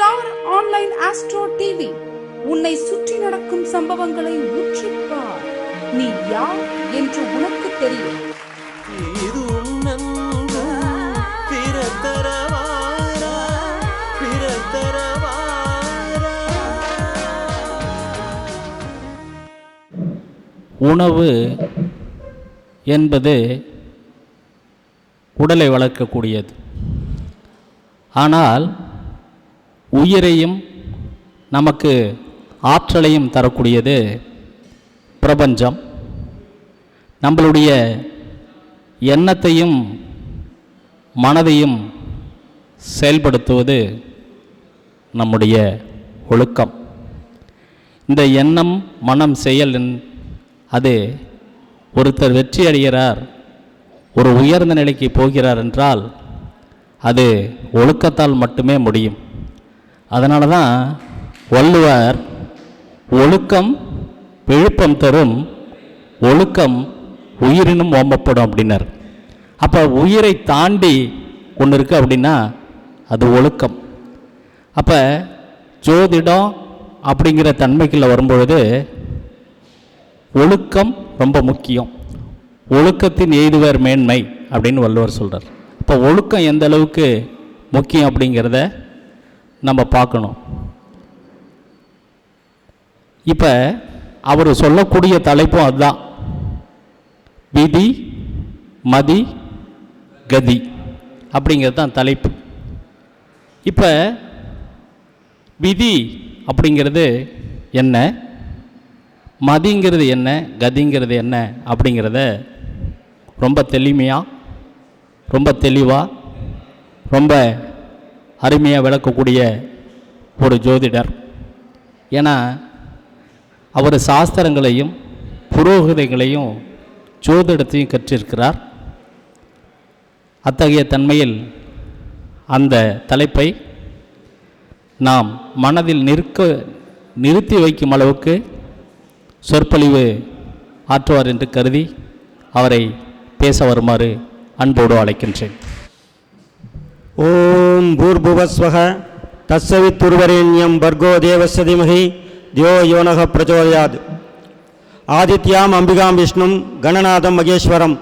Star online astro TV. உன்னை சுற்றி நடக்கும் சம்பவங்களை உற்றிப்பார் நீ யார் என்று உனக்கு தெரியும். இது உன்னன்பு பிறத்தரவாரா பிறத்தரவாரா. உணவு என்பது உடலை வளர்க்கக்கூடியது. ஆனால் உயிரையும் நமக்கு ஆற்றலையும் தரக்கூடியது பிரபஞ்சம். நம்மளுடைய எண்ணத்தையும் மனதையும் செயல்படுத்துவது நம்முடைய ஒழுக்கம். இந்த எண்ணம் மனம் செயல் அது ஒருத்தர் வெற்றி அடைகிறார் ஒரு உயர்ந்த நிலைக்கு போகிறார் என்றால் அது ஒழுக்கத்தால் மட்டுமே முடியும். அதனால தான் வள்ளுவர் ஒழுக்கம் விழுப்பம் தரும் ஒழுக்கம் உயிரினும் ஓம்பப்படும் அப்படின்னார். அப்போ உயிரை தாண்டி ஒன்று இருக்குது அப்படின்னா அது ஒழுக்கம். அப்போ ஜோதிடம் அப்படிங்கிற தன்மைக்குள்ளே வரும்பொழுது ஒழுக்கம் ரொம்ப முக்கியம். ஒழுக்கத்தின் எய்துவர் மேன்மை அப்படின்னு வள்ளுவர் சொல்கிறார் இப்போ ஒழுக்கம் எந்த அளவுக்கு முக்கியம் அப்படிங்கிறத நம்ம பார்க்கணும். இப்போ அவர் சொல்லக்கூடிய தலைப்பும் அதுதான். விதி மதி கதி அப்படிங்கிறது தான் தலைப்பு. இப்போ விதி அப்படிங்கிறது என்ன? மதிங்கிறது என்ன? கதிங்கிறது என்ன? அப்படிங்கிறத ரொம்ப தெளிமையாக ரொம்ப தெளிவாக ரொம்ப அருமையாக விளக்கக்கூடிய ஒரு ஜோதிடர். ஏன்னா அவர் சாஸ்திரங்களையும் புரோகிதங்களையும் ஜோதிடத்தையும் கற்றிருக்கிறார். அத்தகைய தன்மையில் அந்த தலைப்பை நாம் மனதில் நிற்க நிறுத்தி வைக்கும் அளவுக்கு சொற்பொழிவு ஆற்றுவார் என்று கருதி அவரை பேச வருமாறு அன்போடு அழைக்கின்றேன். ஓம் பூர்புவஸ்வக தஸ்ஸவித்துர்வரேண்யம் பர்கோ தேவஸ்ய தியோ யோனக பிரச்சோதயாத். ஆதித்யாம் அம்பிகாம் விஷ்ணும் கணநாதம் மகேஸ்வரம்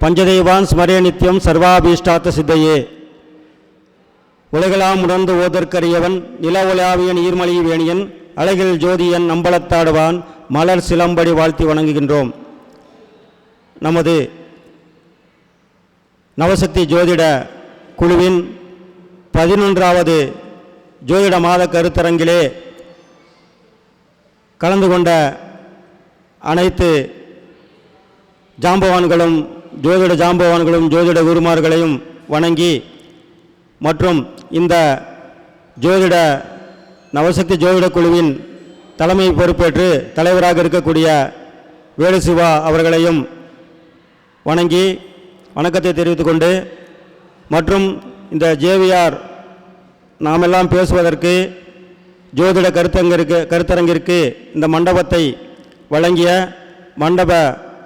பஞ்சதெய்வான் ஸ்மரே நித்யம் சர்வாபீஷ்டாத்த சித்தையே. உலகளாம் உணர்ந்து ஓதற்கரியவன் நில உலாவிய நீர்மலி வேணியன் அழகில் ஜோதியன் நம்பலத்தாடுவான் மலர் சிலம்படி வாழ்த்தி வணங்குகின்றோம். நமது நவசக்தி ஜோதிட குழுவின் பதினொன்றாவது ஜோதிட மாத கருத்தரங்கிலே கலந்து கொண்ட அனைத்து ஜாம்பவான்களும் ஜோதிட ஜாம்பவான்களும் ஜோதிட குருமார்களையும் வணங்கி மற்றும் இந்த ஜோதிட நவசக்தி ஜோதிட குழுவின் தலைமை பொறுப்பேற்று தலைவராக இருக்கக்கூடிய வேலுசிவா அவர்களையும் வணங்கி வணக்கத்தை தெரிவித்துக்கொண்டு மற்றும் இந்த ஜேவிஆர் நாமெல்லாம் பேசுவதற்கு ஜோதிட கருத்தரங்கிற்கு கருத்தரங்கிற்கு இந்த மண்டபத்தை வழங்கிய மண்டப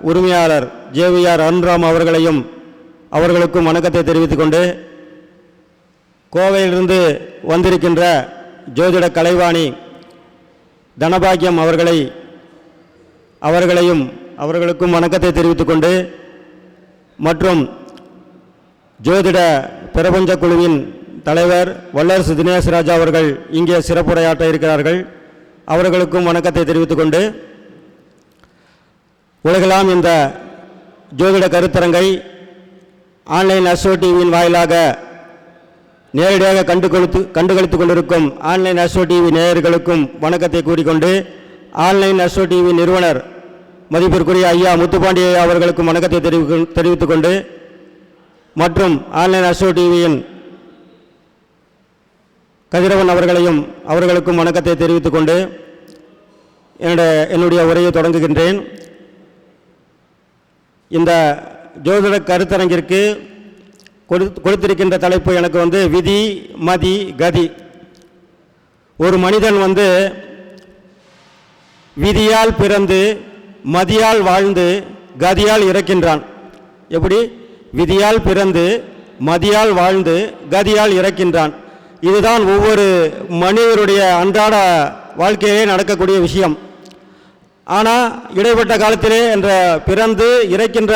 உரிமையாளர் ஜேவிஆர் அருண்ராம் அவர்களையும் அவர்களுக்கும் வணக்கத்தை தெரிவித்துக் கொண்டு கோவையிலிருந்து வந்திருக்கின்ற ஜோதிட கலைவாணி தனபாக்கியம் அவர்களை அவர்களையும் அவர்களுக்கும் வணக்கத்தை தெரிவித்துக் கொண்டு மற்றும் ஜோதிட பிரபஞ்ச குழுவின் தலைவர் வல்லரசு தினேஷ்ராஜா அவர்கள் இங்கே சிறப்புரையாற்ற இருக்கிறார்கள். அவர்களுக்கும் வணக்கத்தை தெரிவித்துக் கொண்டு உலகெல்லாம் இந்த ஜோதிட கருத்தரங்கை ஆன்லைன் அசோ டிவியின் வாயிலாக நேரடியாக கண்டு கொளுத்து கண்டுகளித்துக் கொண்டிருக்கும் ஆன்லைன் அசோ டிவி நேயர்களுக்கும் வணக்கத்தை கூறிக்கொண்டு ஆன்லைன் அசோ டிவி நிறுவனர் மதிப்பிற்குரிய ஐயா முத்துப்பாண்டிய அவர்களுக்கும் வணக்கத்தை தெரிவித்துக் கொண்டு மற்றும் ஆன்லைன் அசோ டிவியின் கதிரவன் அவர்களையும் அவர்களுக்கும் வணக்கத்தை தெரிவித்துக் கொண்டு என்னுடைய என்னுடைய உரையை தொடங்குகின்றேன். இந்த ஜோதிட கருத்தரங்கிற்கு கொடு- கொடுத்திருக்கின்ற தலைப்பு எனக்கு வந்து விதி மதி கதி. ஒரு மனிதன் வந்து விதியால் பிறந்து மதியால் வாழ்ந்து கதியால் இறக்கின்றான். எப்படி? விதியால் பிறந்து மதியால் வாழ்ந்து கதியால் இறக்கின்றான். இதுதான் ஒவ்வொரு மனிதருடைய அன்றாட வாழ்க்கையிலே நடக்கக்கூடிய விஷயம். ஆனால் இடைப்பட்ட காலத்திலே என்ற பிறந்து இறக்கின்ற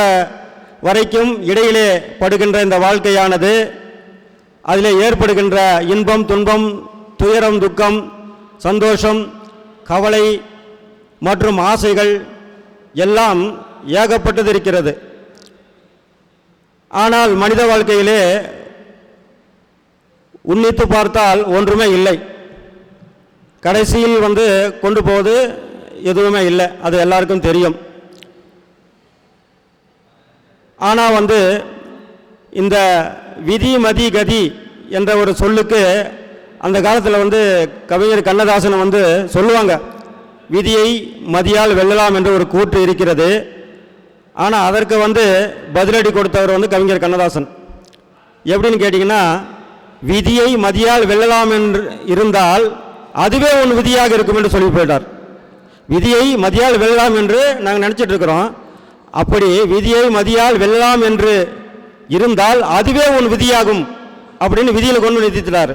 வரைக்கும் இடையிலே படுகின்ற இந்த வாழ்க்கையானது அதில் ஏற்படுகின்ற இன்பம் துன்பம் துயரம் துக்கம் சந்தோஷம் கவலை மற்றும் ஆசைகள் எல்லாம் ஏகப்பட்டது இருக்கிறது. ஆனால் மனித வாழ்க்கையிலே உன்னித்து பார்த்தால் ஒன்றுமே இல்லை. கடைசியில் வந்து கொண்டு போவது எதுவுமே இல்லை. அது எல்லாருக்கும் தெரியும். ஆனால் வந்து இந்த விதி மதி கதி என்ற ஒரு சொல்லுக்கு அந்த காலத்தில் வந்து கவிஞர் கண்ணதாசன் வந்து சொல்லுவாங்க. விதியை மதியால் வெல்லலாம் என்று ஒரு கூற்று இருக்கிறது. ஆனால் அதற்கு வந்து பதிலடி கொடுத்தவர் வந்து கவிஞர் கண்ணதாசன். எப்படின்னு கேட்டிங்கன்னா விதியை மதியால் வெல்லலாம் என்று இருந்தால் அதுவே ஒன்று விதியாக இருக்கும் என்று சொல்லி போயிட்டார். விதியை மதியால் வெல்லலாம் என்று நாங்கள் நினச்சிட்டு இருக்கிறோம். அப்படி விதியை மதியால் வெல்லலாம் என்று இருந்தால் அதுவே உன் விதியாகும் அப்படின்னு விதியில் கொண்டு நிறுத்திட்டார்.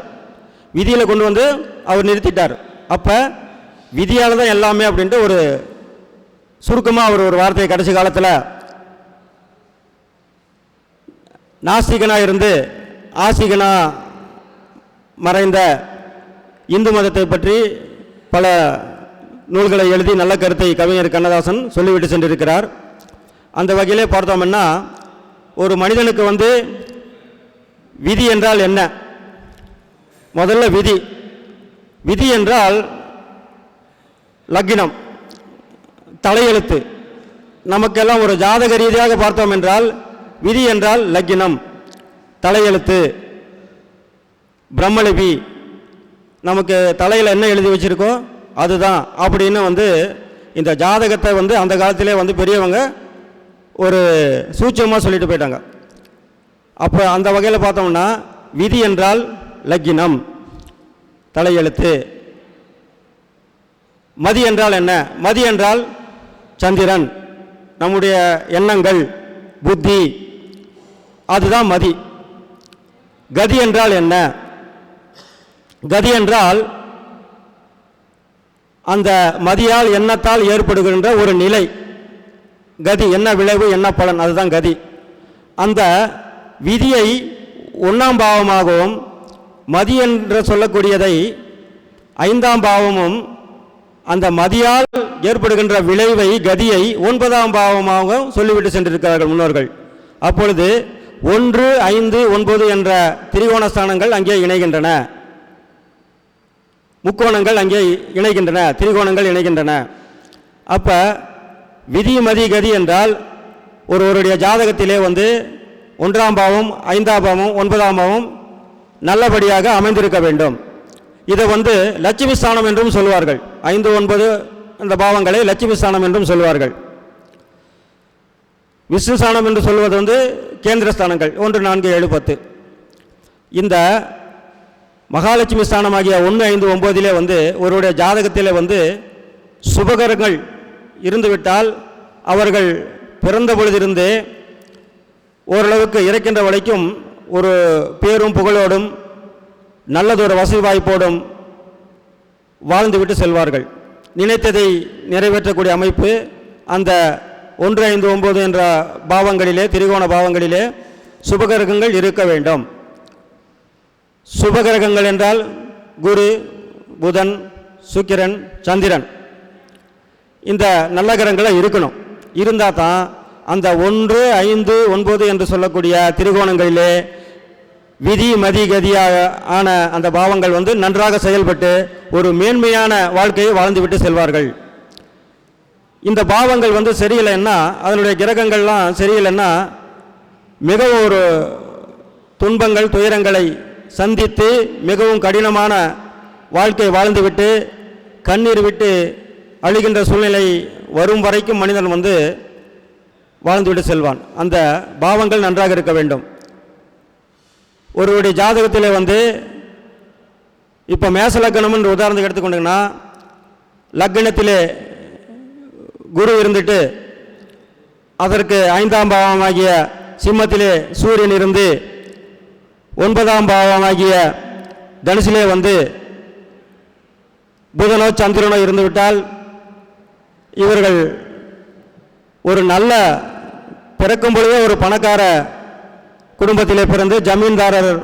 விதியில் கொண்டு வந்து அவர் நிறுத்திட்டார். அப்போ விதியால் தான் எல்லாமே அப்படின்ட்டு ஒரு சுருக்கமாக அவர் ஒரு வார்த்தையை கடைசி காலத்தில் நாஸ்திகனாக இருந்து ஆசிகனாக மறைந்த இந்து மதத்தை பற்றி பல நூல்களை எழுதி நல்ல கருத்தை கவிஞர் கண்ணதாசன் சொல்லிவிட்டு சென்றிருக்கிறார். அந்த வகையிலே பார்த்தோம்னா ஒரு மனிதனுக்கு வந்து விதி என்றால் என்ன? முதல்ல விதி. விதி என்றால் லக்கினம். தலையெழுத்து. நமக்கெல்லாம் ஒரு ஜாதக ரீதியாக பார்த்தோம் என்றால் விதி என்றால் லக்கினம் தலையெழுத்து. பிரம்மலிபி. நமக்கு தலையில் என்ன எழுதி வச்சிருக்கோ அதுதான். அப்படின்னு வந்து இந்த ஜாதகத்தை வந்து அந்த காலத்திலே வந்து பெரியவங்க ஒரு சூட்சமாக சொல்லிட்டு போயிட்டாங்க. அப்போ அந்த வகையில் பார்த்தோம்னா விதி என்றால் லக்கினம் தலையெழுத்து. மதி என்றால் என்ன? மதி என்றால் சந்திரன் நம்முடைய எண்ணங்கள் புத்தி அதுதான் மதி. கதி என்றால் என்ன? கதி என்றால் அந்த மதியால் எண்ணத்தால் ஏற்படுகின்ற ஒரு நிலை. கதி என்ன விளைவு என்ன பலன்? அதுதான் கதி. அந்த விதியை ஒன்றாம் பாவமாகவும் மதி என்று சொல்லக்கூடியதை ஐந்தாம் பாவமும் அந்த மதியால் ஏற்படுகின்ற விளைவை கதியை ஒன்பதாம் பாவமாக சொல்லிவிட்டு சென்றிருக்கிறார்கள் முன்னோர்கள். அப்பொழுது ஒன்று ஐந்து ஒன்பது என்ற திரிகோண ஸ்தானங்கள் அங்கே இணைகின்றன. முக்கோணங்கள் அங்கே இணைகின்றன திரிகோணங்கள் இணைகின்றன. அப்போ விதி மதி கதி என்றால் ஒருவருடைய ஜாதகத்திலே வந்து ஒன்றாம் பாவம் ஐந்தாம் பாவம் ஒன்பதாம் பாவம் நல்லபடியாக அமைந்திருக்க வேண்டும். இதை வந்து லட்சுமி ஸ்தானம் என்றும் சொல்வார்கள். ஐந்து ஒன்பது இந்த பாவங்களை லட்சுமி ஸ்தானம் என்றும் சொல்வார்கள். விஷ்ணு ஸ்தானம் என்று சொல்வது வந்து கேந்திர ஸ்தானங்கள் ஒன்று நான்கு ஏழு பத்து. இந்த மகாலட்சுமி ஸ்தானமாகிய ஒன்று ஐந்து ஒம்போதிலே வந்து ஒருவருடைய ஜாதகத்திலே வந்து சுபகரங்கள் இருந்துவிட்டால் அவர்கள் பிறந்த பொழுதிருந்தே ஓரளவுக்கு இறக்கின்ற வரைக்கும் ஒரு பேரும் புகழோடும் நல்லதொரு வசதி வாய்ப்போடும் வாழ்ந்துவிட்டு செல்வார்கள். நினைத்ததை நிறைவேற்றக்கூடிய அமைப்பு அந்த ஒன்று ஐந்து ஒம்பது என்ற பாவங்களிலே திரிகோண பாவங்களிலே சுபகிரகங்கள் இருக்க வேண்டும். சுபகிரகங்கள் என்றால் குரு புதன் சுக்கிரன் சந்திரன். இந்த நல்ல கிரகங்களை இருக்கணும். இருந்தால் தான் அந்த ஒன்று ஐந்து ஒன்பது என்று சொல்லக்கூடிய திரிகோணங்களிலே விதி மதி கதியாக ஆன அந்த பாவங்கள் வந்து நன்றாக செயல்பட்டு ஒரு மேன்மையான வாழ்க்கையை வாழ்ந்துவிட்டு செல்வார்கள். இந்த பாவங்கள் வந்து சரியில்லைன்னா அதனுடைய கிரகங்கள்லாம் சரியில்லைன்னா மிகவும் ஒரு துன்பங்கள் துயரங்களை சந்தித்து மிகவும் கடினமான வாழ்க்கை வாழ்ந்துவிட்டு கண்ணீர் விட்டு அழுகின்ற சூழ்நிலை வரும் வரைக்கும் மனிதன் வந்து வாழ்ந்துவிட்டு செல்வான். அந்த பாவங்கள் நன்றாக இருக்க வேண்டும். ஒருவருடைய ஜாதகத்தில் வந்து இப்போ மேச லக்னம்ன்ற உதாரணத்துக்கு எடுத்துக்கொண்டிங்கன்னா லக்னத்திலே குரு இருந்துட்டு அதற்கு ஐந்தாம் பாவமாகிய சிம்மத்திலே சூரியன் இருந்து ஒன்பதாம் பாவமாகிய தனுசிலே வந்து புதனோ சந்திரனோ இருந்துவிட்டால் இவர்கள் ஒரு நல்ல பிறக்கும் பொழுதே ஒரு பணக்கார குடும்பத்திலே பிறந்து ஜமீன்தாரர்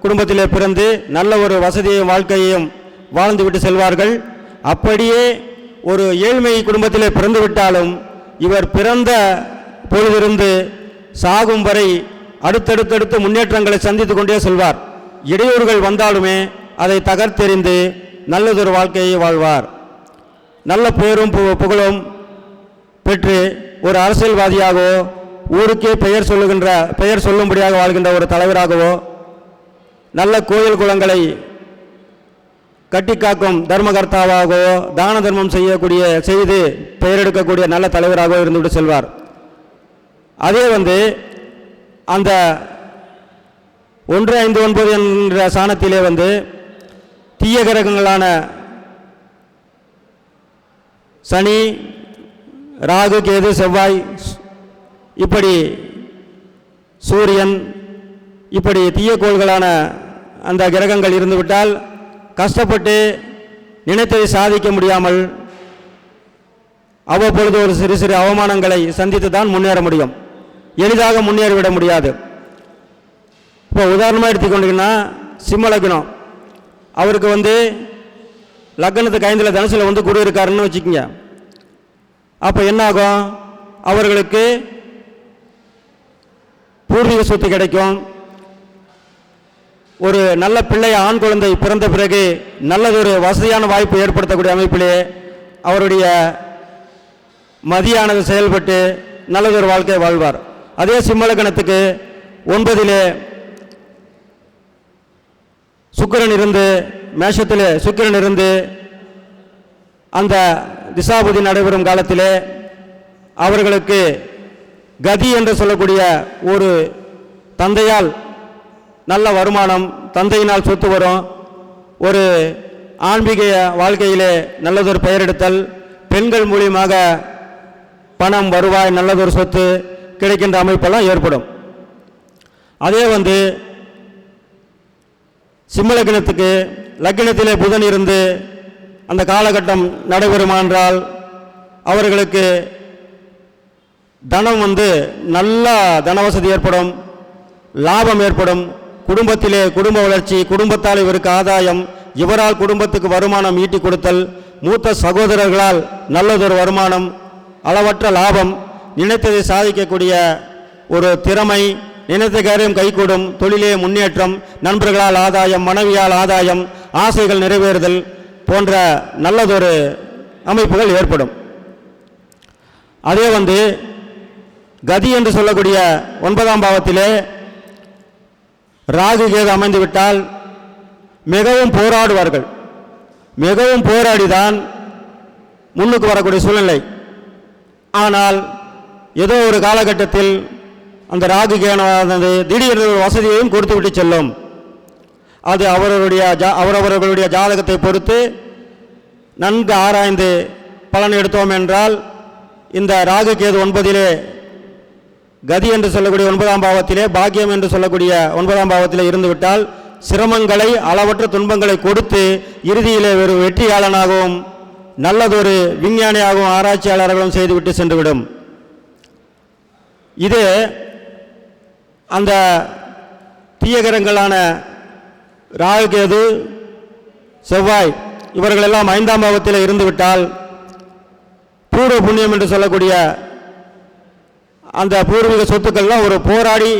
குடும்பத்திலே பிறந்து நல்ல ஒரு வசதியையும் வாழ்க்கையையும் வாழ்ந்துவிட்டு செல்வார்கள். அப்படியே ஒரு ஏழ்மை குடும்பத்திலே பிறந்து விட்டாலும் இவர் பிறந்த பொழுதிருந்து சாகும் வரை அடுத்தடுத்தடுத்து முன்னேற்றங்களை சந்தித்து கொண்டே செல்வார். இடையூறுகள் வந்தாலுமே அதை தகர்த்தெறிந்து நல்லதொரு வாழ்க்கையை வாழ்வார். நல்ல பேரும் பு- புகழும் பெற்று ஒரு அரசியல்வாதியாகவோ ஊருக்கே பெயர் சொல்லுகின்ற பெயர் சொல்லும்படியாக வாழ்கின்ற ஒரு தலைவராகவோ நல்ல கோயில் குளங்களை கட்டி காக்கும் தர்மகர்த்தாவாகவோ தான தர்மம் செய்யக்கூடிய செய்து பெயரெடுக்கக்கூடிய நல்ல தலைவராகவோ இருந்துவிட்டு செல்வார். அதே வந்து அந்த ஒன்று ஐந்து ஒன்பது என்ற சாணத்திலே வந்து தீய கிரகங்களான சனி ராகு கேது செவ்வாய் இப்படி சூரியன் இப்படி தீயக்கோள்களான அந்த கிரகங்கள் இருந்துவிட்டால் கஷ்டப்பட்டு நினைத்ததை சாதிக்க முடியாமல் அவ்வப்பொழுது ஒரு சிறு சிறு அவமானங்களை சந்தித்து தான் முன்னேற முடியும். எளிதாக முன்னேறிவிட முடியாது. இப்போ உதாரணமாக எடுத்துக்கொண்டீங்கன்னா சிம்ம லக்னம். அவருக்கு வந்து லக்னத்துக்கு ஐந்தில் தனுசில் வந்து குரு இருக்காருன்னு வச்சுக்கோங்க. அப்போ என்ன ஆகும் அவர்களுக்கு பூர்வீக சொத்து கிடைக்கும். ஒரு நல்ல பிள்ளை ஆண் குழந்தை பிறந்த பிறகு நல்லதொரு வசதியான வாய்ப்பு ஏற்படுத்தக்கூடிய அமைப்பிலே அவருடைய மதியானது செயல்பட்டு நல்லதொரு வாழ்க்கை வாழ்வார். அதே சிம்மலக்கணத்துக்கு ஒன்பதிலே சுக்கிரன் இருந்து மேஷத்தில் சுக்கிரன் இருந்து அந்த திசாபுதி நடைபெறும் காலத்திலே அவர்களுக்கு கதி என்று சொல்லக்கூடிய ஒரு தந்தையால் நல்ல வருமானம் தந்தையினால் சொத்து வரும். ஒரு ஆன்மீக வாழ்க்கையிலே நல்லதொரு பெயர் எடுத்தல் பெண்கள் மூலியமாக பணம் வருவாய் நல்லதொரு சொத்து கிடைக்கின்ற அமைப்பெல்லாம் ஏற்படும். அதே வந்து சிம்ம லக்னத்துக்கு லக்னத்திலே புதன் இருந்து அந்த காலகட்டம் நடைபெறுமானால் அவர்களுக்கு தனம் வந்து நல்ல தனவசதி ஏற்படும் லாபம் ஏற்படும். குடும்பத்திலே குடும்ப வளர்ச்சி குடும்பத்தால் இவருக்கு ஆதாயம் இவரால் குடும்பத்துக்கு வருமானம் ஈட்டி கொடுத்தல் மூத்த சகோதரர்களால் நல்லதொரு வருமானம் அளவற்ற லாபம் நினைத்ததை சாதிக்கக்கூடிய ஒரு திறமை நினைத்த காரியம் கைகூடும் தொழிலே முன்னேற்றம் நண்பர்களால் ஆதாயம் மனைவியால் ஆதாயம் ஆசைகள் நிறைவேறுதல் போன்ற நல்லதொரு அமைப்புகள் ஏற்படும். அதே வந்து கதி என்று சொல்லக்கூடிய ஒன்பதாம் பாவத்திலே ராகு கேது அமைந்துவிட்டால் மிகவும் போராடுவார்கள். மிகவும் போராடிதான் முன்னுக்கு வரக்கூடிய சூழ்நிலை. ஆனால் ஏதோ ஒரு காலகட்டத்தில் அந்த ராகு கேனது திடீரென ஒரு வசதியையும் கொடுத்து விட்டு செல்லும். அது அவரவருடைய ஜா அவரவர்களுடைய ஜாதகத்தை பொறுத்து நன்கு ஆராய்ந்து பலன் எடுத்தோம் என்றால் இந்த ராகு கேது ஒன்பதிலே கதி என்று சொல்லக்கூடிய ஒன்பதாம் பாவத்திலே பாக்கியம் என்று சொல்லக்கூடிய ஒன்பதாம் பாவத்திலே இருந்துவிட்டால் சிரமங்களை அளவற்ற துன்பங்களை கொடுத்து இறுதியிலே ஒரு வெற்றியாளனாகவும் நல்லதொரு விஞ்ஞானியாகவும் ஆராய்ச்சியாளர்களும் செய்துவிட்டு சென்றுவிடும். இது அந்த தீயகரங்களான ராகுகேது செவ்வாய் இவர்களெல்லாம் ஐந்தாம் பாவத்தில் இருந்துவிட்டால் பூர்வ புண்ணியம் என்று சொல்லக்கூடிய அந்த பூர்வீக சொத்துக்கள்லாம் ஒரு போராடி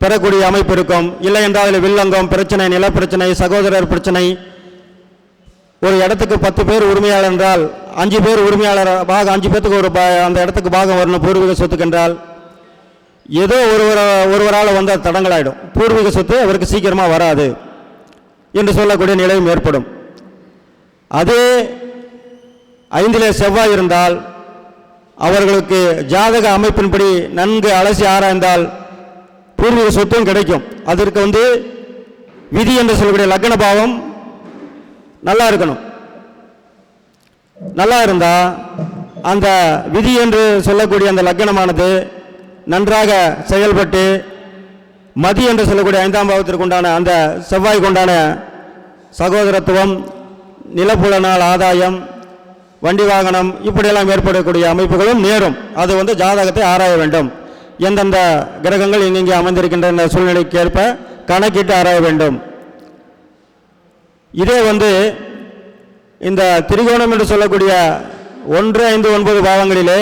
பெறக்கூடிய அமைப்பு இருக்கும். இல்லை என்றால் அதில் வில்லங்கம் பிரச்சனை நிலப்பிரச்சனை சகோதரர் பிரச்சனை. ஒரு இடத்துக்கு பத்து பேர் உரிமையாளர் என்றால் அஞ்சு பேர் உரிமையாளர் பாகம் அஞ்சு பேத்துக்கு ஒரு அந்த இடத்துக்கு பாகம் வரணும் பூர்வீக சொத்துக்கு என்றால். ஏதோ ஒருவர் ஒருவரால் வந்து அது தடங்களாயிடும் பூர்வீக சொத்து அவருக்கு சீக்கிரமாக வராது என்று சொல்லக்கூடிய நிலையும் ஏற்படும். அதே ஐந்திலே செவ்வாய் இருந்தால் அவர்களுக்கு ஜாதக அமைப்பின்படி நன்கு அலசி ஆராய்ந்தால் பூர்வீக சொத்தும் கிடைக்கும். அதற்கு வந்து விதி என்று சொல்லக்கூடிய லக்ன பாவம் நல்லா இருக்கணும். நல்லா இருந்தால் அந்த விதி என்று சொல்லக்கூடிய அந்த லக்னமானது நன்றாக செயல்பட்டு மதி என்று சொல்லக்கூடிய ஐந்தாம் பாவத்திற்கு உண்டான அந்த செவ்வாய்க்கு உண்டான சகோதரத்துவம் நிலப்புலனால் ஆதாயம் வண்டி வாகனம் இப்படியெல்லாம் ஏற்படக்கூடிய அமைப்புகளும் நேரும். அது வந்து ஜாதகத்தை ஆராய வேண்டும். எந்தெந்த கிரகங்கள் எங்கெங்கே அமைந்திருக்கின்ற சூழ்நிலைக்கு ஏற்ப கணக்கிட்டு ஆராய வேண்டும். இதே வந்து இந்த திரிகோணம் என்று சொல்லக்கூடிய ஒன்று ஐந்து ஒன்பது பாவங்களிலே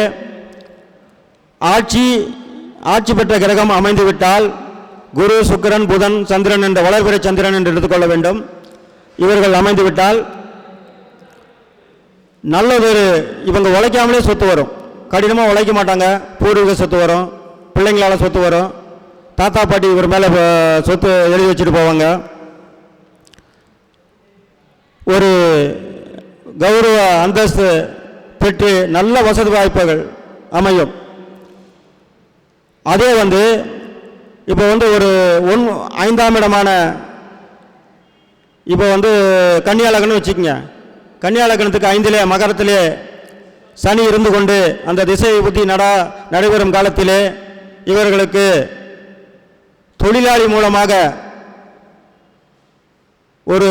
ஆட்சி ஆட்சி பெற்ற கிரகம் அமைந்துவிட்டால் குரு சுக்கிரன் புதன் சந்திரன் என்ற வளர்பிற சந்திரன் என்று எடுத்துக்கொள்ள வேண்டும். இவர்கள் அமைந்துவிட்டால் நல்லதொரு இவங்க உழைக்காமலே சொத்து வரும். கடினமாக உழைக்க மாட்டாங்க. பூர்வீக சொத்து வரும். பிள்ளைங்களால சொத்து வரும். தாத்தா பாட்டி இவர் மேலே சொத்து எழுதி வச்சுட்டு போவாங்க. ஒரு கௌரவ அந்தஸ்து பெற்று நல்ல வசதி வாய்ப்புகள் அமையும். அதே வந்து இப்போ வந்து ஒரு ஒன் ஐந்தாம் இடமான இப்போ வந்து கன்னியாலகன்னு வச்சுக்கோங்க. கன்னியாலக்கணத்துக்கு ஐந்திலே மகரத்திலே சனி இருந்து கொண்டு அந்த திசையை புத்தி நடா நடைபெறும் காலத்திலே இவர்களுக்கு தொழிலாளி மூலமாக ஒரு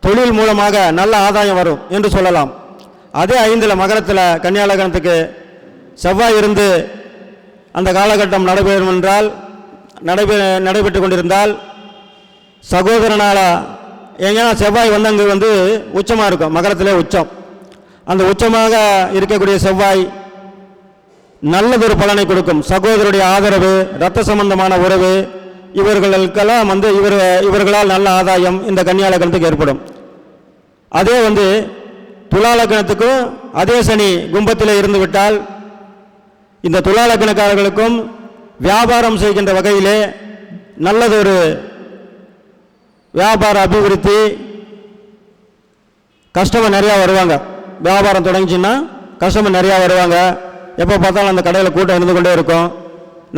தொழில் மூலமாக நல்ல ஆதாயம் வரும் என்று சொல்லலாம். அதே ஐந்தில் மகரத்தில் கன்னியாலகணத்துக்கு செவ்வாய் இருந்து அந்த காலகட்டம் நடைபெறும் என்றால் நடைபெ நடைபெற்று கொண்டிருந்தால் சகோதரனால ஏன்னா செவ்வாய் வந்து அங்கே வந்து உச்சமாக இருக்கும் மகரத்திலே உச்சம். அந்த உச்சமாக இருக்கக்கூடிய செவ்வாய் நல்லதொரு பலனை கொடுக்கும். சகோதரருடைய ஆதரவு இரத்த சம்பந்தமான உறவு இவர்களுக்கெல்லாம் வந்து இவர் இவர்களால் நல்ல ஆதாயம் இந்த கன்னியாலக்கணத்துக்கு ஏற்படும். அதே வந்து துலாலக்கணத்துக்கும் அதே சனி கும்பத்தில் இருந்து விட்டால் இந்த துலாலக்கணக்காரர்களுக்கும் வியாபாரம் செய்கின்ற வகையிலே நல்லதொரு வியாபார அபிவிருத்தி கஸ்டமர் நிறையா வருவாங்க. வியாபாரம் தொடங்கிச்சின்னா கஸ்டமர் நிறையா வருவாங்க. எப்போ பார்த்தாலும் அந்த கடையில் கூட்டம் இருந்து கொண்டே இருக்கும்.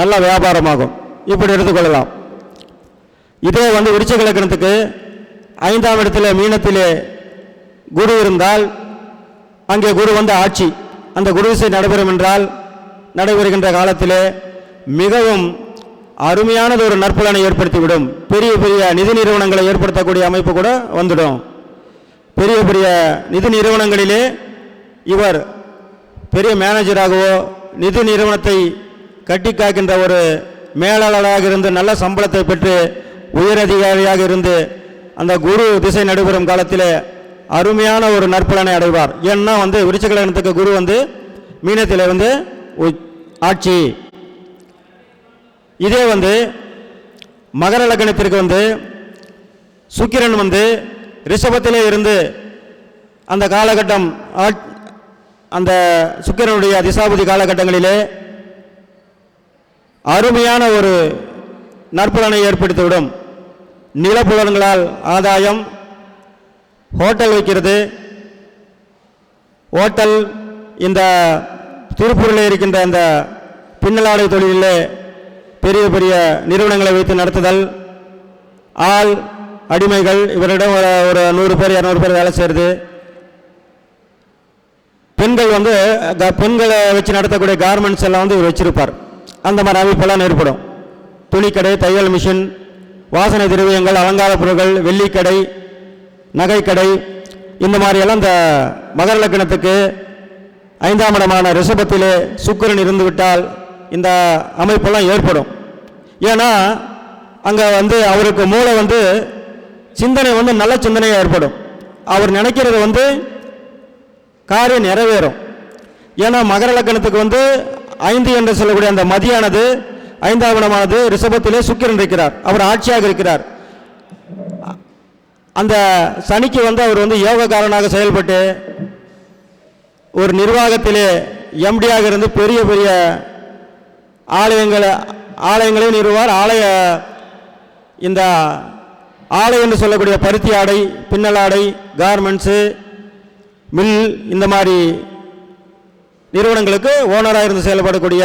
நல்ல வியாபாரமாகும். இப்படி எடுத்துக்கொள்ளலாம். இதே வந்து விருச்சிக லக்னத்துக்கு ஐந்தாம் இடத்துல மீனத்திலே குரு இருந்தால் அங்கே குரு வந்து ஆட்சி. அந்த குரு விசை நடைபெறும் என்றால் நடைபெறுகின்ற காலத்திலே மிகவும் அருமையானது ஒரு நற்பலனை ஏற்படுத்திவிடும். பெரிய பெரிய நிதி நிறுவனங்களை ஏற்படுத்தக்கூடிய அமைப்பு கூட வந்துடும். பெரிய பெரிய நிதி நிறுவனங்களிலே இவர் பெரிய மேனேஜராகவோ நிதி நிறுவனத்தை கட்டி காக்கின்ற ஒரு மேலாளராக இருந்து நல்ல சம்பளத்தை பெற்று உயரதிகாரியாக இருந்து அந்த குரு திசை நடைபெறும் காலத்தில் அருமையான ஒரு நற்பலனை அடைவார். ஏன்னா வந்து விருச்சகலகணத்துக்கு குரு வந்து மீனத்தில் வந்து உ- ஆட்சி. இதே வந்து மகர லக்னத்திற்கு வந்து சுக்கிரன் வந்து ரிஷபத்திலே இருந்து அந்த காலகட்டம் அந்த சுக்கிரனுடைய திசாபதி காலகட்டங்களிலே அருமையான ஒரு நற்புலனை ஏற்படுத்திவிடும். நிலப்புலன்களால் ஆதாயம் ஹோட்டல் வைக்கிறது. ஹோட்டல் இந்த திருப்பூரில் இருக்கின்ற அந்த பின்னலாடை தொழிலிலே பெரிய பெரிய நிறுவனங்களை வைத்து நடத்துதல் ஆள் அடிமைகள் இவரிடம் ஒரு ஒரு நூறு பேர் இரநூறு பேர் வேலை செய்கிறது பெண்கள் வந்து பெண்களை வச்சு நடத்தக்கூடிய கார்மெண்ட்ஸ் எல்லாம் வந்து இவர் வச்சிருப்பார். அந்த மாதிரி அமைப்பெல்லாம் ஏற்படும். துணிக்கடை தையல் மிஷின் வாசனை திரவியங்கள் அலங்கார பொருட்கள் வெள்ளிக்கடை நகைக்கடை இந்த மாதிரியெல்லாம் இந்த மகர லக்னத்துக்கு ஐந்தாம் இடமான ரிஷபத்திலே சுக்கரன் இருந்துவிட்டால் இந்த அமைப்பெல்லாம் ஏற்படும். ஏன்னா அங்கே வந்து அவருக்கு மூளை வந்து சிந்தனை வந்து நல்ல சிந்தனையாக ஏற்படும். அவர் நினைக்கிறது வந்து காரியம் நிறைவேறும். ஏன்னா மகர லக்கணத்துக்கு வந்து ஐந்து என்று சொல்லக்கூடிய அந்த மதியானது ஐந்தாவணமானது ரிஷபத்திலே சுக்கிரன் இருக்கிறார். அவர் ஆட்சியாக இருக்கிறார். அந்த சனிக்கு வந்து அவர் வந்து யோகக்காரனாக செயல்பட்டு ஒரு நிர்வாகத்திலே எம்டியாக இருந்து பெரிய பெரிய ஆலயங்களை ஆலயங்களை நிறுவார். ஆலய இந்த ஆலை என்று சொல்லக்கூடிய பருத்தி ஆடை பின்னல் ஆடை கார்மெண்ட்ஸு மில் இந்த மாதிரி நிறுவனங்களுக்கு ஓனராக இருந்து செயல்படக்கூடிய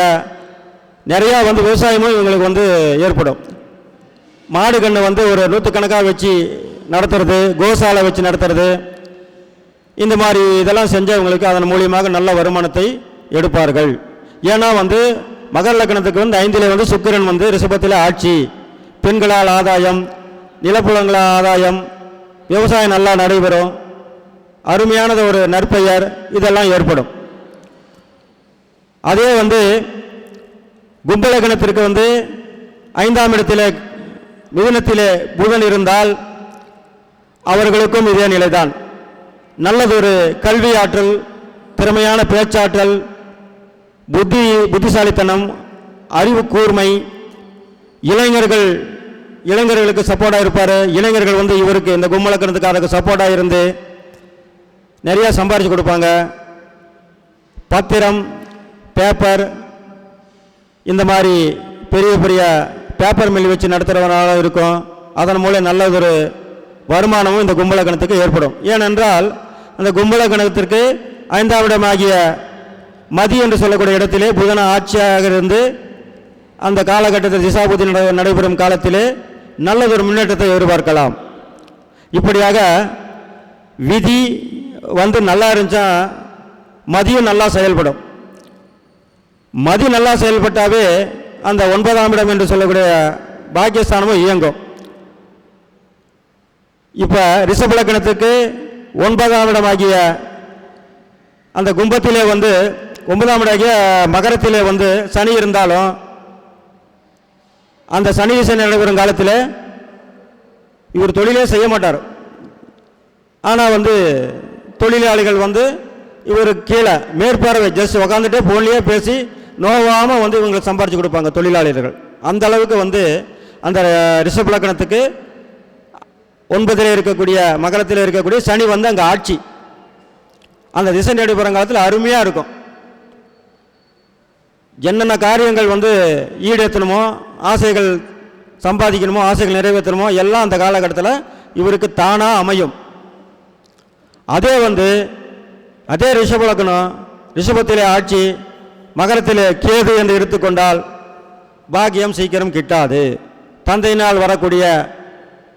நிறையா வந்து விவசாயமும் இவங்களுக்கு வந்து ஏற்படும். மாடு கன்று வந்து ஒரு நூற்றுக்கணக்காக வச்சு நடத்துறது கோசாலை வச்சு நடத்துறது இந்த மாதிரி இதெல்லாம் செஞ்சவங்களுக்கு அதன் மூலியமாக நல்ல வருமானத்தை எடுப்பார்கள். ஏன்னா வந்து மகர லக்னத்துக்கு வந்து ஐந்தில் வந்து சுக்கிரன் வந்து ரிஷபத்தில் ஆட்சி. பெண்களால் ஆதாயம் நிலப்புலங்களால் ஆதாயம் விவசாயம் நல்லா நடைபெறும். அருமையானது ஒரு நற்பெயர் இதெல்லாம் ஏற்படும். அதே வந்து கும்பலகணத்திற்கு வந்து ஐந்தாம் இடத்திலே மிதுனத்திலே புதன் இருந்தால் அவர்களுக்கும் இதே நிலைதான். நல்லதொரு கல்வி ஆற்றல் திறமையான பேச்சாற்றல் புத்தி புத்திசாலித்தனம் அறிவு கூர்மை. இளைஞர்கள் இளைஞர்களுக்கு சப்போர்ட்டாக இருப்பார். இளைஞர்கள் வந்து இவருக்கு இந்த கும்பலக்கணத்துக்காரருக்கு சப்போர்ட்டாக இருந்து நிறையா சம்பாரித்து கொடுப்பாங்க. பத்திரம் பேப்பர் இந்த மாதிரி பெரிய பெரிய பேப்பர் மில் வச்சு நடத்துகிறவனால இருக்கும். அதன் மூலம் நல்லதொரு வருமானமும் இந்த கும்பலக்கணத்துக்கு ஏற்படும். ஏனென்றால் அந்த கும்பலக்கணத்திற்கு ஐந்தாவிடமாகிய மதி என்று சொல்லக்கூடிய இடத்திலே புதன ஆட்சியாக இருந்து அந்த காலகட்டத்தில் திசாபுத்தி நடைபெறும் காலத்திலே நல்லதொரு முன்னேற்றத்தை எதிர்பார்க்கலாம். இப்படியாக விதி வந்து நல்லா இருந்துச்சா மதியம் நல்லா செயல்படும். மதி நல்லா செயல்பட்டாவே அந்த ஒன்பதாம் இடம் என்று சொல்லக்கூடிய பாக்கியஸ்தானமும் இயங்கும். இப்போ ரிஷபலக்கணத்துக்கு ஒன்பதாம் இடமாகிய அந்த கும்பத்திலே வந்து ஒன்பதாம் இடமாகிய மகரத்தில் வந்து சனி இருந்தாலும் அந்த சனி திசை நடைபெறும் காலத்தில் இவர் தொழிலே செய்ய மாட்டார். ஆனால் வந்து தொழிலாளிகள் வந்து இவர் கீழே மேற்பார்வை ஜஸ்ட் உக்காந்துட்டே ஃபோன்லேயே பேசி நோவாமல் வந்து இவங்களுக்கு சம்பாரித்து கொடுப்பாங்க தொழிலாளர்கள் அந்த அளவுக்கு வந்து அந்த ரிஷப் லக்கணத்துக்கு ஒன்பதில் இருக்கக்கூடிய மகரத்தில் இருக்கக்கூடிய சனி வந்து அங்கே ஆட்சி. அந்த திசை நடைபெறும் காலத்தில் அருமையாக இருக்கும். என்னென்ன காரியங்கள் வந்து ஈடேற்றணுமோ ஆசைகள் சம்பாதிக்கணுமோ ஆசைகள் நிறைவேற்றணுமோ எல்லாம் அந்த காலகட்டத்தில் இவருக்கு தானாக அமையும். அதே வந்து அதே ரிஷபலக்கணம் ரிஷபத்திலே ஆட்சி மகரத்திலே கேது என்று எடுத்துக்கொண்டால் பாக்கியம் சீக்கிரம் கிட்டாது. தந்தையினால் வரக்கூடிய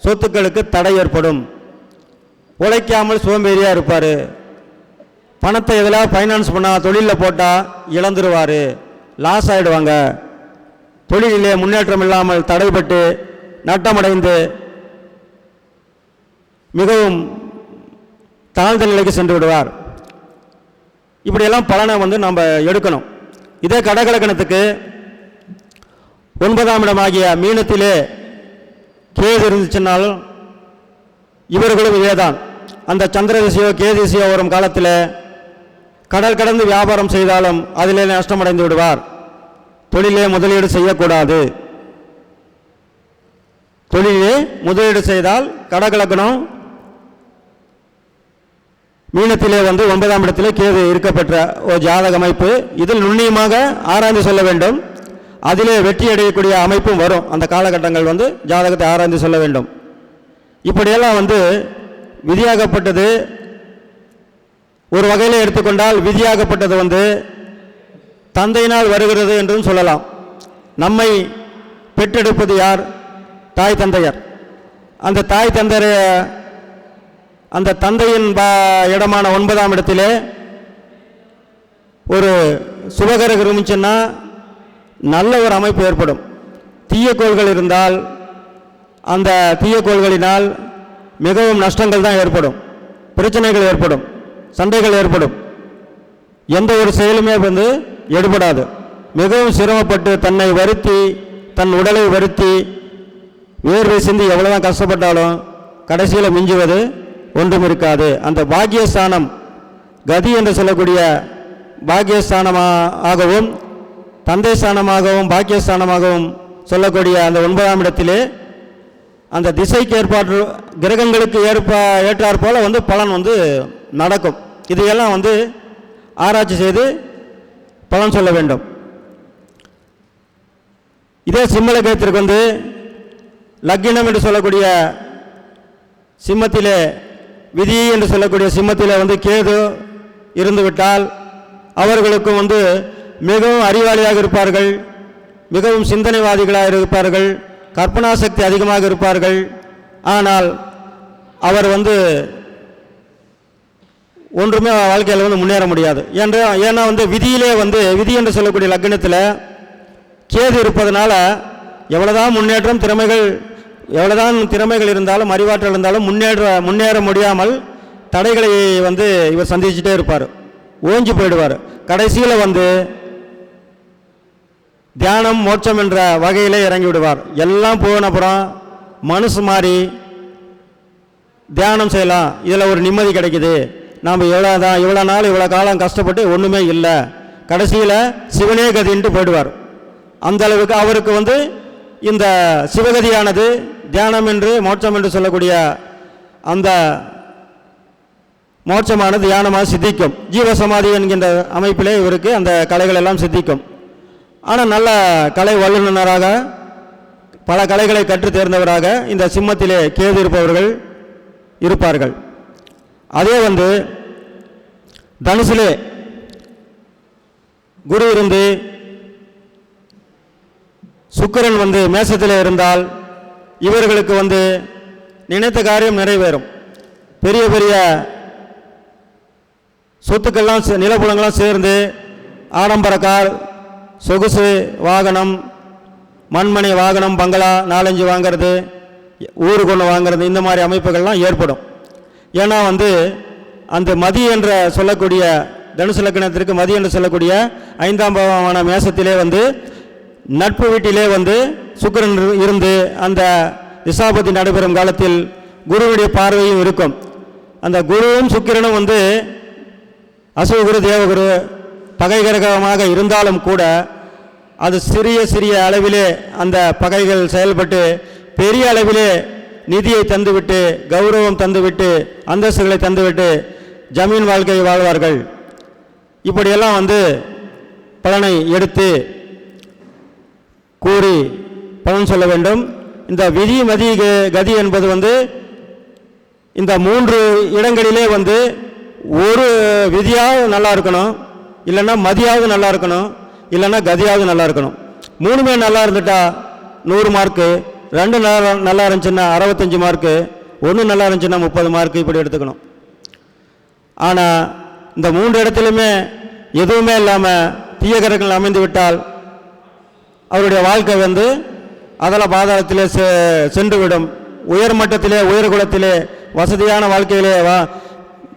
சொத்துக்களுக்கு தடை ஏற்படும். உழைக்காமல் சோம்பேறியாக இருப்பார். பணத்தை எதில் ஃபைனான்ஸ் பண்ணால் தொழிலில் போட்டால் இழந்துருவார். லாஸ் ஆகிடுவாங்க தொழிலிலே முன்னேற்றம் இல்லாமல் தடைபட்டு நட்டமடைந்து மிகவும் தாழ்ந்த நிலைக்கு சென்று விடுவார். இப்படியெல்லாம் பலனை வந்து நம்ம எடுக்கணும். இதே கடகலக்கணத்துக்கு ஒன்பதாம் இடமாகிய மீனத்திலே கேது இருந்துச்சுன்னாலும் இவர்களும் இதேதான். அந்த சந்திர திசையோ கேது திசையோ வரும் காலத்தில் கடல் கடந்து வியாபாரம் செய்தாலும் அதிலே நஷ்டமடைந்து விடுவார். தொழிலே முதலீடு செய்யக்கூடாது. தொழிலே முதலீடு செய்தால் கடகலக்கணம் மீனத்திலே வந்து ஒன்பதாம் இடத்திலே கேது இருக்கப்பெற்ற ஒரு ஜாதக அமைப்பு. இதில் நுண்ணியமாக ஆராய்ந்து சொல்ல வேண்டும். அதிலே வெற்றி அடையக்கூடிய அமைப்பும் வரும். அந்த காலகட்டங்கள் வந்து ஜாதகத்தை ஆராய்ந்து சொல்ல வேண்டும். இப்படியெல்லாம் வந்து விதியாகப்பட்டது ஒரு வகையில் எடுத்துக்கொண்டால் விதியாகப்பட்டது வந்து தந்தையினால் வருகிறது என்றும் சொல்லலாம். நம்மை பெற்றெடுப்பது யார்? தாய் தந்தையர். அந்த தாய் தந்தைய அந்த தந்தையின் பா இடமான ஒன்பதாம் இடத்திலே ஒரு சுபகரகம் இருந்துச்சுன்னா நல்ல ஒரு அமைப்பு ஏற்படும். தீய கோள்கள் இருந்தால் அந்த தீய கோள்களினால் மிகவும் நஷ்டங்கள் தான் ஏற்படும். பிரச்சனைகள் ஏற்படும். சண்டைகள் ஏற்படும். எந்த ஒரு செயலுமே வந்து எடுபடாது. மிகவும் சிரமப்பட்டு தன்னை வருத்தி தன் உடலை வருத்தி வேர்வை சிந்தி எவ்வளோதான் கஷ்டப்பட்டாலும் கடைசியில் மிஞ்சுவது ஒன்றும் இருக்காது. அந்த பாக்கியஸ்தானம் கதி என்று சொல்லக்கூடிய பாக்கியஸ்தானமா ஆகவும் தந்தை ஸ்தானமாகவும் பாக்கியஸ்தானமாகவும் சொல்லக்கூடிய அந்த ஒன்பதாம் இடத்திலே அந்த திசைக்கு ஏற்பாடு கிரகங்களுக்கு ஏற்ப ஏற்றாற் போல் வந்து பலன் வந்து நடக்கும். இதையெல்லாம் வந்து ஆராய்ச்சி செய்து பலன் சொல்ல வேண்டும். இதே சிம்மலகத்திற்கு வந்து லக்கினம் என்று சொல்லக்கூடிய சிம்மத்திலே விதி என்று சொல்லக்கூடிய சிம்மத்திலே வந்து கேது இருந்துவிட்டால் அவர்களுக்கும் வந்து மிகவும் அறிவாளியாக இருப்பார்கள் மிகவும் சிந்தனைவாதிகளாக இருப்பார்கள் கற்பனா சக்தி அதிகமாக இருப்பார்கள். ஆனால் அவர் வந்து ஒன்றுமே வாழ்க்கையில் வந்து முன்னேற முடியாது. என்று ஏன்னா வந்து விதியிலே வந்து விதி என்று சொல்லக்கூடிய லக்னத்தில் கேது இருப்பதனால எவ்வளோதான் முன்னேற்றம் திறமைகள் எவ்வளோதான் திறமைகள் இருந்தாலும் அறிவாற்றல் இருந்தாலும் முன்னேற்ற முன்னேற முடியாமல் தடைகளை வந்து இவர் சந்திச்சுட்டே இருப்பார். ஓஞ்சி போயிடுவார். கடைசியில் வந்து தியானம் மோட்சம் என்ற வகையிலே இறங்கி விடுவார் எல்லாம் போன அப்புறம் மனசு மாறி தியானம் செய்யலாம். இதில் ஒரு நிம்மதி கிடைக்குது. நாம் எவ்வளோ தான் இவ்வளோ நாள் இவ்வளோ காலம் கஷ்டப்பட்டு ஒன்றுமே இல்லை. கடைசியில் சிவனே கதின்ட்டு போயிடுவார். அந்த அளவுக்கு அவருக்கு வந்து இந்த சிவகதியானது தியானம் என்று மோட்சம் என்று சொல்லக்கூடிய அந்த மோட்சமானது தியானமாக சித்திக்கும். ஜீவசமாதி என்கின்ற அமைப்பிலே இவருக்கு அந்த கலைகள் எல்லாம் சித்திக்கும். ஆனால் நல்ல கலை வல்லுநராக பல கலைகளை கற்றுத் தேர்ந்தவராக இந்த சிம்மத்திலே கேது இருப்பவர்கள் இருப்பார்கள். அதே வந்து தனுசிலே குரு இருந்து சுக்கிரன் வந்து மேசத்தில் இருந்தால் இவர்களுக்கு வந்து நினைத்த காரியம் நிறைவேறும். பெரிய பெரிய சொத்துக்கள்லாம் சே- நிலப்புலங்கள்லாம் சேர்ந்து ஆடம்பர கார் சொகுசு வாகனம் மண்மனை வாகனம் பங்களா நாலஞ்சு வாங்கிறது ஊருக்கு ஒன்று வாங்குறது இந்த மாதிரி அமைப்புகள்லாம் ஏற்படும். ஏன்னா வந்து அந்த மதி என்ற சொல்லக்கூடிய தனுசு லக்கணத்திற்கு மதி என்று சொல்லக்கூடிய ஐந்தாம் பாவமான மேசத்திலே வந்து நட்பு வீட்டிலே வந்து சுக்கிரன் இரு- இருந்து அந்த திசாபதி நடைபெறும் காலத்தில் குருவுடைய பார்வையும் இருக்கும். அந்த குருவும் சுக்கிரனும் வந்து அசோகுரு தேவகுரு பகை கிரகமாக இருந்தாலும் கூட அது சிறிய சிறிய அளவிலே அந்த பகைகள் செயல்பட்டு பெரிய அளவிலே நிதியை தந்துவிட்டு கௌரவம் தந்துவிட்டு அந்தஸ்துகளை தந்துவிட்டு ஜமீன் வாழ்க்கையை வாழ்வார்கள். இப்படியெல்லாம் வந்து பலனை எடுத்து கூறி பலன் சொல்ல வேண்டும். இந்த விதி மதி கதி என்பது வந்து இந்த மூன்று இடங்களிலே வந்து ஒரு விதியாக நல்லா இருக்கணும். இல்லைன்னா மதியாவது நல்லா இருக்கணும் இல்லைன்னா கதியாவது நல்லா இருக்கணும். மூணுமே நல்லா இருந்துட்டா நூறு மார்க்கு ரெண்டு நல்லா நல்லா இருந்துச்சுன்னா அறுபத்தஞ்சி மார்க்கு ஒன்று நல்லா இருந்துச்சுன்னா முப்பது மார்க்கு இப்படி எடுத்துக்கணும். ஆனால் இந்த மூன்று இடத்துலையுமே எதுவுமே இல்லாமல் தீயகரங்கள் அமைந்து விட்டால் அவருடைய வாழ்க்கை வந்து அதல பாதாளத்திலே செ- சென்றுவிடும். உயர் மட்டத்திலே உயர் குலத்திலே வசதியான வாழ்க்கையிலே வா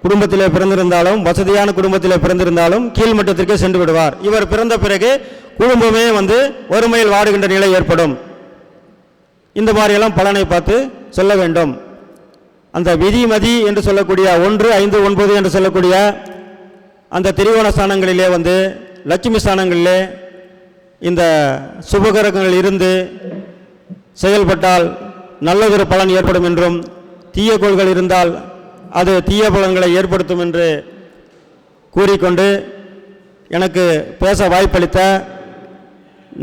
குடும்பத்திலே பிறந்திருந்தாலும் வசதியான குடும்பத்திலே பிறந்திருந்தாலும் கீழ்மட்டத்திற்கு சென்று விடுவார். இவர் பிறந்த பிறகு குடும்பமே வந்து வறுமையில் வாடுகின்ற நிலை ஏற்படும். இந்த மாதிரியெல்லாம் பலனை பார்த்து சொல்ல வேண்டும். அந்த விதிமதி என்று சொல்லக்கூடிய ஒன்று ஐந்து ஒன்பது என்று சொல்லக்கூடிய அந்த திரிவோண ஸ்தானங்களிலே வந்து லட்சுமி ஸ்தானங்களிலே இந்த சுபகரகங்கள் இருந்து செயல்பட்டால் நல்லதொரு பலன் ஏற்படும் என்றும் தீய கோள்கள் இருந்தால் அது தீய பலன்களை ஏற்படுத்தும் என்று கூறிக்கொண்டு எனக்கு பேச வாய்ப்பளித்த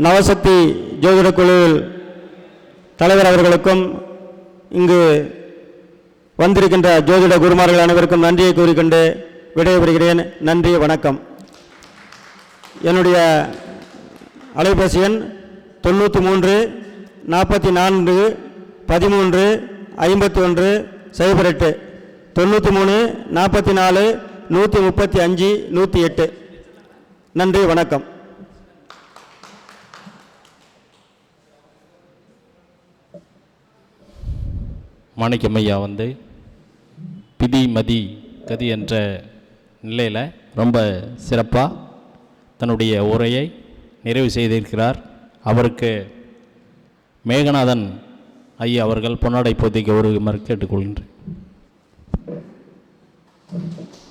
நவசக்தி ஜோதிட குழுவில் தலைவர் அவர்களுக்கும் இங்கு வந்திருக்கின்ற ஜோதிட குருமார்கள் அனைவருக்கும் நன்றியை கூறிக்கொண்டு விடைபெறுகிறேன். நன்றி வணக்கம். என்னுடைய அலைபேசி எண் தொண்ணூற்றி மூன்று நாற்பத்தி நான்கு பதிமூன்று ஐம்பத்தி ஒன்று சைபர் எட்டு. தொண்ணூற்றி மூணு நாற்பத்தி நாலு நூற்றி முப்பத்தி அஞ்சு நூற்றி எட்டு. நன்றி வணக்கம். மாணிக்கம்மையா வந்து பிதி மதி கதி என்ற நிலையில் ரொம்ப சிறப்பாக தன்னுடைய உரையை நிறைவு செய்திருக்கிறார். அவருக்கு மேகநாதன் ஐயா அவர்கள் பொன்னாடை பொதிக்க ஒரு கேட்டுக்கொள்கின்றேன். Thank you.